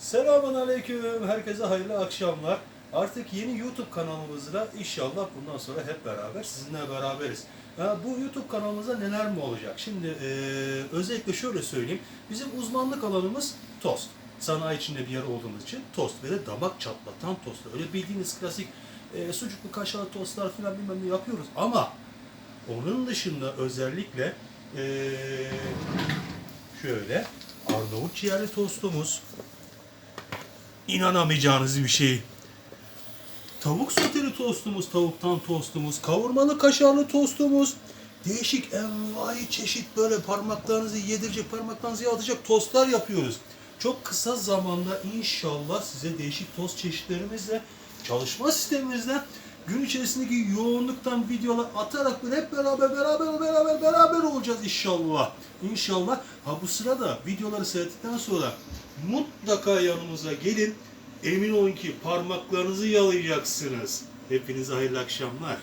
Selamun Aleyküm. Herkese hayırlı akşamlar. Artık yeni YouTube kanalımızda inşallah bundan sonra hep beraber sizinle beraberiz. Bu YouTube kanalımızda neler mi olacak? Şimdi eee, özellikle şöyle söyleyeyim. Bizim uzmanlık alanımız tost. Sanayi içinde bir yer olduğumuz için tost ve de damak çatlatan tostlar. Öyle bildiğiniz klasik eee, sucuklu kaşarlı tostlar falan bilmem ne yapıyoruz. Ama onun dışında özellikle eee, şöyle Arnavut ciğerli tostumuz, inanamayacağınız bir şey. Tavuk soteli tostumuz, tavuktan tostumuz, kavurmalı kaşarlı tostumuz, değişik envai çeşit böyle parmaklarınızı yedirecek, parmaklarınızı atacak tostlar yapıyoruz. Çok kısa zamanda inşallah size değişik tost çeşitlerimizle, çalışma sistemimizle gün içerisindeki yoğunluktan videolar atarak böyle hep beraber beraber beraber beraber olacağız inşallah. İnşallah. Ha bu sırada videoları seyrettikten sonra mutlaka yanımıza gelin. Emin olun ki parmaklarınızı yalayacaksınız. Hepinize hayırlı akşamlar.